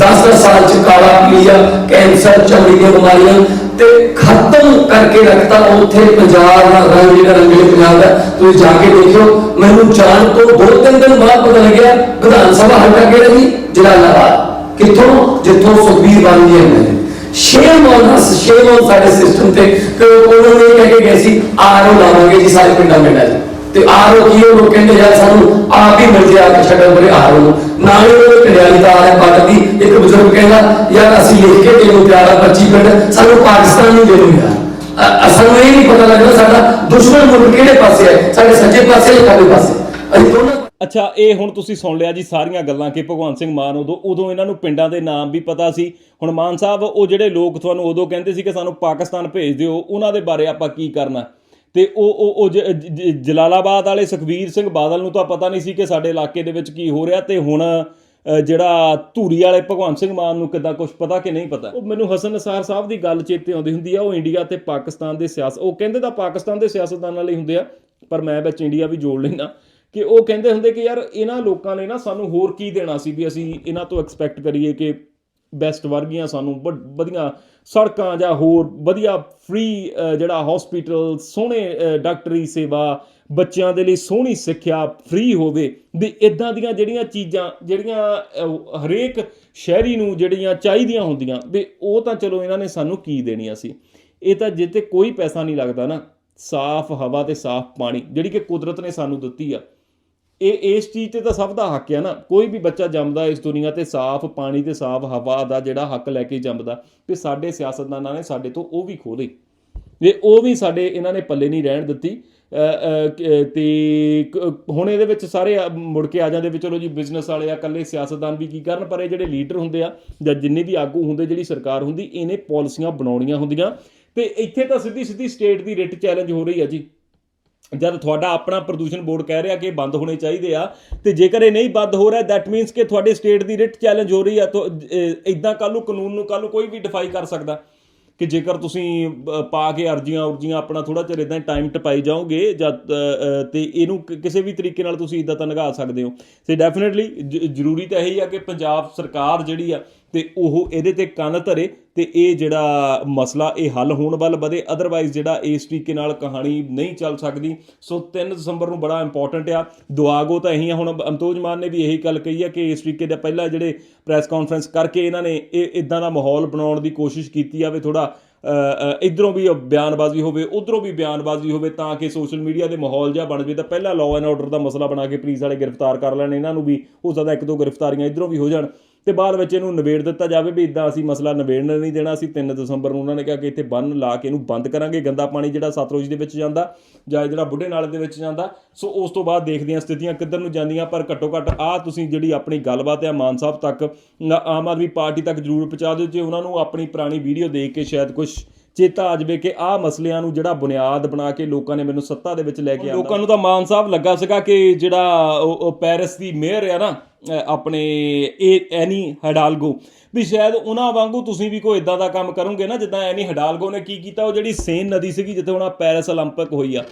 10 ਸਾਲ ਚ ਕਾਲਾ ਪੀਲੀਆ, ਕੈਂਸਰ, ਚਮੜੀ ਦੀਆਂ ਬਿਮਾਰੀਆਂ ਤੇ ਖਤਮ ਕਰਕੇ ਰੱਖਤਾ, ਉੱਥੇ ਪੰਜਾਬ ਦਾ ਰੰਗ ਜਿਹੜਾ ਰੰਗਲੇ ਪੰਜਾਬ ਦਾ, ਤੁਸੀਂ ਜਾ ਕੇ ਦੇਖਿਓ, ਮੈਨੂੰ ਜਾਣ ਤੋਂ ਦੋ ਤਿੰਨ ਦਿਨ ਬਾਅਦ ਪਤਾ ਲੱਗਿਆ, ਵਿਧਾਨ ਸਭਾ ਹਲਕਾ ਕਿਹੜਾ ਸੀ? ਜਲਾਲਾਬਾਦ। ਕਿੱਥੋਂ? ਜਿੱਥੋਂ ਸੁਖਬੀਰ ਬਾਦਲ ਜੀ ਆਏ ਨੇ। Shame on us shame on ਸਾਡੇ ਸਿਸਟਮ ਤੇ, ਕਿ, ਉਹਨਾਂ ਨੇ ਕਹਿ ਕੇ ਗਏ ਸੀ, ਆਰਓ ਲਾਵਾਂਗੇ ਜੀ, ਸਾਰੇ ਪਿੰਡਾਂ ਪਿੰਡਾਂ 'ਚ ਤੇ ਆਰਓ ਕੀ ਉਹ ਕਹਿੰਦੇ ਯਾਰ ਸਾਨੂੰ ਆਪ ਹੀ ਮਿਲ ਜਾ ਕੇ ਛੱਡਣ ਬਰੇ ਆਰਓ ਨੂੰ ਨਾਲ ਹੀ ਕੰਡਿਆਲੀ ਤਾਰ ਹੈ ਪੱਟ ਦੀ। ਇੱਕ ਬਜ਼ੁਰਗ ਕਹਿੰਦਾ, ਯਾਰ ਅਸੀਂ ਲਿਖ ਕੇ ਦੇ ਪਿਆਰਾ 25 ਪਿੰਡ, ਸਾਨੂੰ ਪਾਕਿਸਤਾਨ ਨੂੰ ਦੇ ਦਿਓ ਯਾਰ ਇਹ ਨਹੀਂ ਪਤਾ ਲੱਗਦਾ ਸਾਡਾ ਦੁਸ਼ਮਣ ਮੁਲਕ ਕਿਹੜੇ ਪਾਸੇ ਹੈ, ਸਾਡੇ ਸੱਜੇ ਪਾਸੇ ਜਾਂ ਖੱਬੇ ਪਾਸੇ। ਅਸੀਂ ਦੋਨਾਂ ਅੱਛਾ, ਇਹ ਹੁਣ ਤੁਸੀਂ ਸੁਣ ਲਿਆ ਜੀ ਸਾਰੀਆਂ ਗੱਲਾਂ ਕਿ ਭਗਵੰਤ ਸਿੰਘ ਮਾਨ ਉਦੋਂ ਉਦੋਂ ਇਹਨਾਂ ਨੂੰ ਪਿੰਡਾਂ ਦੇ ਨਾਮ ਵੀ ਪਤਾ ਸੀ। ਹੁਣ ਮਾਨ ਸਾਹਿਬ, ਉਹ ਜਿਹੜੇ ਲੋਕ ਤੁਹਾਨੂੰ ਉਦੋਂ ਕਹਿੰਦੇ ਸੀ ਕਿ ਸਾਨੂੰ ਪਾਕਿਸਤਾਨ ਭੇਜ ਦਿਓ, ਉਹਨਾਂ ਦੇ ਬਾਰੇ ਆਪਾਂ ਕੀ ਕਰਨਾ? ਤੇ ਉਹ ਉਹ ਉਹ ਜਲਾਲਾਬਾਦ ਵਾਲੇ ਸੁਖਬੀਰ ਸਿੰਘ ਬਾਦਲ ਨੂੰ ਤਾਂ ਪਤਾ ਨਹੀਂ ਸੀ ਕਿ ਸਾਡੇ ਇਲਾਕੇ ਦੇ ਵਿੱਚ ਕੀ ਹੋ ਰਿਹਾ ਤੇ ਹੁਣ ਜਿਹੜਾ ਧੂਰੀ ਵਾਲੇ ਭਗਵੰਤ ਸਿੰਘ ਮਾਨ ਨੂੰ ਕਿੱਦਾਂ ਕੁਝ ਪਤਾ ਕਿ ਨਹੀਂ ਪਤਾ? ਉਹ ਮੈਨੂੰ ਹਸਨ ਨਸਾਰ ਸਾਹਿਬ ਦੀ ਗੱਲ ਚੇਤੇ ਆਉਂਦੀ ਹੁੰਦੀ ਆ, ਉਹ ਇੰਡੀਆ ਤੇ ਪਾਕਿਸਤਾਨ ਦੇ ਸਿਆਸਤ ਉਹ ਕਹਿੰਦੇ ਤਾਂ ਪਾਕਿਸਤਾਨ ਦੇ ਸਿਆਸਤਦਾਨਾਂ ਲਈ ਹੁੰਦੇ ਆ, ਪਰ ਮੈਂ ਵਿੱਚ ਇੰਡੀਆ ਵੀ ਜੋੜ ਲੈਣਾ ਕਿ ਉਹ ਕਹਿੰਦੇ ਹੁੰਦੇ ਕਿ ਯਾਰ ਇਹਨਾਂ ਲੋਕਾਂ ਨੇ ਨਾ ਸਾਨੂੰ ਹੋਰ ਕੀ ਦੇਣਾ ਸੀ ਵੀ ਅਸੀਂ ਇਹਨਾਂ ਤੋਂ ਐਕਸਪੈਕਟ ਕਰੀਏ ਕਿ ਬੈਸਟ ਵਰਗੀਆਂ ਸਾਨੂੰ ਵ- ਵਧੀਆ ਸੜਕਾਂ ਜਾਂ ਹੋਰ ਵਧੀਆ ਫ੍ਰੀ ਜਿਹੜਾ ਹਸਪੀਟਲ ਸੋਹਣੇ ਡਾਕਟਰੀ ਸੇਵਾ, ਬੱਚਿਆਂ ਦੇ ਲਈ ਸੋਹਣੀ ਸਿੱਖਿਆ ਫ੍ਰੀ ਹੋਵੇ, ਵੀ ਇਦਾਂ ਦੀਆਂ ਜਿਹੜੀਆਂ ਚੀਜ਼ਾਂ, ਜਿਹੜੀਆਂ ਹਰੇਕ ਸ਼ਹਿਰੀ ਨੂੰ ਜਿਹੜੀਆਂ ਚਾਹੀਦੀਆਂ ਹੁੰਦੀਆਂ, ਵੀ ਉਹ ਤਾਂ ਚਲੋ ਇਹਨਾਂ ਨੇ ਸਾਨੂੰ ਕੀ ਦੇਣੀਆਂ ਸੀ। ਇਹ ਤਾਂ ਜਿੱਤੇ ਕੋਈ ਪੈਸਾ ਨਹੀਂ ਲੱਗਦਾ ਨਾ, ਸਾਫ਼ ਹਵਾ ਤੇ ਸਾਫ਼ ਪਾਣੀ, ਜਿਹੜੀ ਕਿ ਕੁਦਰਤ ਨੇ ਸਾਨੂੰ ਦਿੱਤੀ ਆ। ਇਹ ਇਸ ਚੀਜ਼ ਤੇ ਤਾਂ ਸਭ ਦਾ ਹੱਕ ਹੈ ਨਾ। ਕੋਈ ਵੀ ਬੱਚਾ ਜੰਮਦਾ ਇਸ ਦੁਨੀਆ ਤੇ ਸਾਫ਼ ਪਾਣੀ ਤੇ ਸਾਫ਼ ਹਵਾ ਦਾ ਜਿਹੜਾ ਹੱਕ ਲੈ ਕੇ ਜੰਮਦਾ ਤੇ ਸਾਡੇ ਸਿਆਸਤਦਾਨਾਂ ਨੇ ਸਾਡੇ ਤੋਂ ਉਹ ਵੀ ਖੋਹ ਲਈ। ਇਹ ਉਹ ਵੀ ਸਾਡੇ ਇਹਨਾਂ ਨੇ ਪੱਲੇ ਨਹੀਂ ਰਹਿਣ ਦਿੱਤੀ। ਅ, ਕ- ਤੇ ਹੁਣ ਇਹਦੇ ਵਿੱਚ ਸਾਰੇ ਮੁੜ ਕੇ ਆ ਜਾਂਦੇ ਵੀ ਚਲੋ ਜੀ ਬਿਜ਼ਨਸ ਵਾਲੇ ਆ ਇਕੱਲੇ ਸਿਆਸਤਦਾਨ ਵੀ ਕੀ ਕਰਨ ਪਰ ਇਹ ਜਿਹੜੇ ਲੀਡਰ ਹੁੰਦੇ ਆ ਜਾਂ ਜਿੰਨੇ ਵੀ ਆਗੂ ਹੁੰਦੇ ਜਿਹੜੀ ਸਰਕਾਰ ਹੁੰਦੀ ਇਹਨੇ ਪਾਲਿਸੀਆਂ ਬਣਾਉਣੀਆਂ ਹੁੰਦੀਆਂ। ਤੇ ਇੱਥੇ ਤਾਂ ਸਿੱਧੀ ਸਿੱਧੀ ਸਟੇਟ ਦੀ ਰਿਟ ਚੈਲੰਜ ਹੋ ਰਹੀ ਆ ਜੀ। ਜਦ ਤੁਹਾਡਾ ਆਪਣਾ ਪ੍ਰਦੂਸ਼ਣ ਬੋਰਡ ਕਹਿ ਰਿਹਾ ਕਿ ਇਹ ਬੰਦ ਹੋਣੇ ਚਾਹੀਦੇ ਆ ਤੇ ਜੇਕਰ ਇਹ ਨਹੀਂ ਬੰਦ ਹੋ ਰਿਹਾ ਦੈਟ ਮੀਨਸ ਕਿ ਤੁਹਾਡੇ ਸਟੇਟ ਦੀ ਰਿਟ ਚੈਲੰਜ ਹੋ ਰਹੀ ਆ ਤਾਂ ਇਦਾਂ ਕੱਲ ਨੂੰ ਕਾਨੂੰਨ ਨੂੰ ਕੱਲ ਨੂੰ ਕੋਈ ਵੀ ਡਿਫਾਈ ਕਰ ਸਕਦਾ। ਕਿ ਜੇਕਰ ਤੁਸੀਂ ਪਾ ਕੇ ਅਰਜ਼ੀਆਂ ਉਰਜੀਆਂ ਆਪਣਾ ਥੋੜਾ ਚਿਰ ਇਦਾਂ ਟਾਈਮ ਟਪਾਈ ਜਾਓਗੇ ਜਦ ਅ, ਤੇ ਇਹਨੂੰ ਕਿਸੇ ਵੀ ਤਰੀਕੇ ਨਾਲ ਤੁਸੀਂ ਇਦਾਂ ਤਾਂ ਨਿਗਾਹ ਸਕਦੇ ਹੋ। ਤੇ ਡੈਫੀਨਿਟਲੀ ਜ਼ਰੂਰੀ ਤਾਂ ਇਹੀ ਆ ਕਿ ਪੰਜਾਬ ਸਰਕਾਰ ਜਿਹੜੀ ਆ ਤੇ ਉਹ ਇਹਦੇ ਤੇ ਕੰਨ ਧਰੇ ਤੇ ਇਹ ਜਿਹੜਾ ਮਸਲਾ ਇਹ ਹੱਲ ਹੋਣ ਵੱਲ ਵਧੇ। ਅਦਰਵਾਈਜ਼ ਜਿਹੜਾ ਇਸ ਤਰੀਕੇ ਨਾਲ ਕਹਾਣੀ ਨਹੀਂ ਚੱਲ ਸਕਦੀ। ਸੋ 3 ਦਸੰਬਰ ਨੂੰ ਬੜਾ ਇੰਪੋਰਟੈਂਟ ਆ। ਦੁਆਗੋ ਤਾਂ ਇਹੀ ਆ। ਹੁਣ ਅਮਤੋਜ ਮਾਨ ਨੇ ਵੀ ਇਹੀ ਗੱਲ ਕਹੀ ਆ ਕਿ ਇਸ ਤਰੀਕੇ ਦਾ ਪਹਿਲਾਂ ਜਿਹੜੇ ਪ੍ਰੈਸ ਕਾਨਫਰੰਸ ਕਰਕੇ ਇਹਨਾਂ ਨੇ ਇਹ ਇਦਾਂ ਦਾ ਮਾਹੌਲ ਬਣਾਉਣ ਦੀ ਕੋਸ਼ਿਸ਼ ਕੀਤੀ ਆ ਵੀ ਥੋੜਾ ਇਧਰੋਂ ਵੀ ਬਿਆਨਬਾਜ਼ੀ ਹੋਵੇ, ਉਧਰੋਂ ਵੀ ਬਿਆਨਬਾਜ਼ੀ ਹੋਵੇ ਤਾਂ ਕਿ ਸੋਸ਼ਲ ਮੀਡੀਆ ਦੇ ਮਾਹੌਲ ਜਿਹਾ ਬਣ ਜਾਵੇ। ਤਾਂ ਪਹਿਲਾਂ ਲਾਅ ਐਂਡ ਆਰਡਰ ਦਾ ਮਸਲਾ ਬਣਾ ਕੇ ਪੁਲਿਸ ਵਾਲੇ ਗ੍ਰਿਫਤਾਰ ਕਰ ਲੈਣ। ਇਹਨਾਂ ਨੂੰ ਵੀ ਹੋ ਸਕਦਾ ਇੱਕ ਦੋ ਗ੍ਰਿਫਤਾਰੀਆਂ ਇਧਰੋਂ ਵੀ ਹੋ ਜਾਣ। ਤੇ ਬਾਅਦ ਵਿੱਚ ਇਹਨੂੰ ਨਿਬੇੜ ਦਿੱਤਾ ਜਾਵੇ ਵੀ ਇਦਾਂ ਅਸੀਂ ਮਸਲਾ ਨਿਬੇੜਨ ਨਹੀਂ ਦੇਣਾ, ਅਸੀਂ 3 ਦਸੰਬਰ ਨੂੰ ਉਹਨਾਂ ਨੇ ਕਿਹਾ ਕਿ ਇੱਥੇ ਬੰਨ ਲਾ ਕੇ ਇਹਨੂੰ ਬੰਦ ਕਰਾਂਗੇ, ਗੰਦਾ ਪਾਣੀ ਜਿਹੜਾ ਸਤਲੁਜ ਦੇ ਵਿੱਚ ਜਾਂਦਾ ਜਾਂ ਜਿਹੜਾ ਬੁੱਢੇ ਨਾਲੇ ਦੇ ਵਿੱਚ ਜਾਂਦਾ। ਸੋ ਉਸ ਤੋਂ ਬਾਅਦ ਦੇਖਦੇ ਹਾਂ ਸਥਿਤੀਆਂ ਕਿੱਧਰ ਨੂੰ ਜਾਂਦੀਆਂ, ਪਰ ਘੱਟੋ ਘੱਟ ਆ ਤੁਸੀਂ ਜਿਹੜੀ ਆਪਣੀ ਗੱਲਬਾਤ ਹੈ ਮਾਨ ਸਾਹਿਬ ਤੱਕ ਆਮ ਆਦਮੀ ਪਾਰਟੀ ਤੱਕ ਜ਼ਰੂਰ ਪਹੁੰਚਾ ਦਿਓ, ਜੇ ਉਹਨਾਂ ਨੂੰ ਆਪਣੀ ਪੁਰਾਣੀ ਵੀਡੀਓ ਦੇਖ ਕੇ ਸ਼ਾਇਦ ਕੁਝ ਚੇਤਾ ਆ ਜਾਵੇ ਕਿ ਆਹ ਮਸਲਿਆਂ ਨੂੰ ਜਿਹੜਾ ਬੁਨਿਆਦ ਬਣਾ ਕੇ ਲੋਕਾਂ ਨੇ ਮੈਨੂੰ ਸੱਤਾ ਦੇ ਵਿੱਚ ਲੈ ਕੇ ਆਂਦਾ ਲੋਕਾਂ ਨੂੰ ਤਾਂ ਮਾਨ ਸਾਹਿਬ ਲੱਗਾ ਸੀਗਾ ਕਿ ਜਿਹੜਾ ਉਹ ਉਹ ਪੈਰਿਸ ਦੀ ਮੇਅਰ ਆ ਨਾ ਅ, ਆਪਣੇ ਇਹ ਐਨੀ ਹਡਾਲਗੋ ਵੀ ਸ਼ਾਇਦ ਉਹਨਾਂ ਵਾਂਗੂ ਤੁਸੀਂ ਵੀ ਕੋਈ ਇਦਾਂ ਦਾ ਕੰਮ ਕਰੋਗੇ ਨਾ ਜਿੱਦਾਂ ਐਨੀ ਹਡਾਲਗੋ ਨੇ ਕੀ ਕੀਤਾ ਉਹ ਜਿਹੜੀ ਸੇਨ ਨਦੀ ਸੀਗੀ ਜਿੱਥੇ ਹੁਣ ਪੈਰਿਸ 올림픽 ਹੋਈ ਆ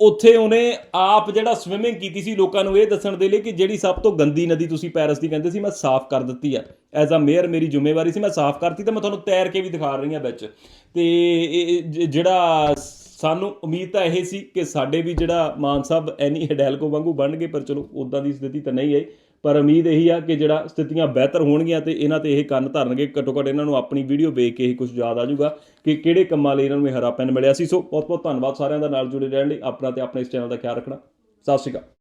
ਉੱਥੇ ਉਹਨੇ ਆਪ ਜਿਹੜਾ ਸਵਿਮਿੰਗ ਕੀਤੀ ਸੀ ਲੋਕਾਂ ਨੂੰ ਇਹ ਦੱਸਣ ਦੇ ਲਈ ਕਿ ਜਿਹੜੀ ਸਭ ਤੋਂ ਗੰਦੀ ਨਦੀ ਤੁਸੀਂ ਪੈਰਿਸ ਦੀ ਕਹਿੰਦੇ ਸੀ, ਮੈਂ ਸਾਫ਼ ਕਰ ਦਿੱਤੀ ਆ। ਐਜ਼ ਅ ਮੇਅਰ ਮੇਰੀ ਜ਼ਿੰਮੇਵਾਰੀ ਸੀ, ਮੈਂ ਸਾਫ਼ ਕਰਤੀ ਤੇ ਮੈਂ ਤੁਹਾਨੂੰ ਤੈਰ ਕੇ ਵੀ ਦਿਖਾ ਰਹੀ ਹਾਂ ਵਿੱਚ। ਤੇ ਜਿਹੜਾ ਸਾਨੂੰ ਉਮੀਦ ਤਾਂ ਇਹ ਸੀ ਕਿ ਸਾਡੇ ਵੀ ਜਿਹੜਾ ਮਾਨ ਸਾਹਿਬ ਐਨੀ ਹਡੈਲਕੋ ਵਾਂਗੂ ਬਣ ਗਏ ਪਰ ਚਲੋ ਉਦਾਂ ਦੀ ਸਥਿਤੀ ਤਾਂ ਨਹੀਂ ਆਈ। ਪਰ ਉਮੀਦ ਇਹੀ ਆ ਕਿ ਜਿਹੜਾ ਸਥਿਤੀਆਂ ਬਿਹਤਰ ਹੋਣਗੀਆਂ ਤੇ ਇਹਨਾਂ ਤੇ ਇਹ ਕੰਨ ਧਰਨਗੇ। ਘੱਟੋ ਘੱਟ ਇਹਨਾਂ ਨੂੰ ਆਪਣੀ ਵੀਡੀਓ ਵੇਖ ਕੇ ਇਹ ਕੁਝ ਯਾਦ ਆ ਜਾਊਗਾ ਕਿ ਕਿਹੜੇ ਕੰਮਾਂ ਲਈ ਇਹਨਾਂ ਨੂੰ ਇਹ ਹਰਾ ਪੈਨ ਮਿਲਿਆ ਸੀ। ਸੋ ਬਹੁਤ ਬਹੁਤ ਧੰਨਵਾਦ ਸਾਰਿਆਂ ਦਾ ਨਾਲ ਜੁੜੇ ਰਹਿਣ ਲਈ। ਆਪਣਾ ਤੇ ਆਪਣੇ ਇਸ ਚੈਨਲ ਦਾ ਖਿਆਲ ਰੱਖਣਾ। ਸਤਿ ਸ਼੍ਰੀ ਅਕਾਲ।